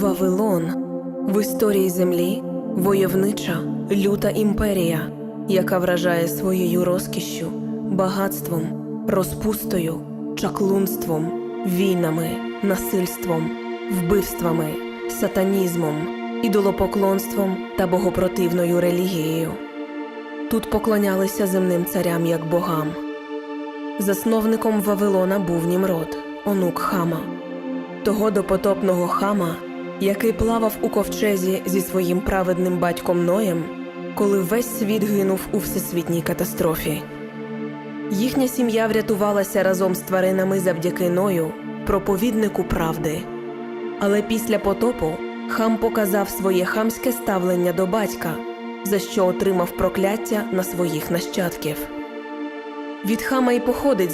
Вавилон в історії землі войовнича, люта імперія, яка вражає своєю розкішшю, багатством, розпустою, чаклунством, війнами, насильством, вбивствами, сатанізмом, ідолопоклонством та богопротивною релігією. Тут поклонялися земним царям як богам. Засновником Вавилона був Німрод, онук Хама, того допотопного хама, який плавав у ковчезі зі своїм праведним батьком Ноєм, коли весь світ гинув у всесвітній катастрофі. Їхня сім'я врятувалася разом з тваринами завдяки Ною, проповіднику правди. Але після потопу хам показав своє хамське ставлення до батька, за що отримав прокляття на своїх нащадків. Від хама й походить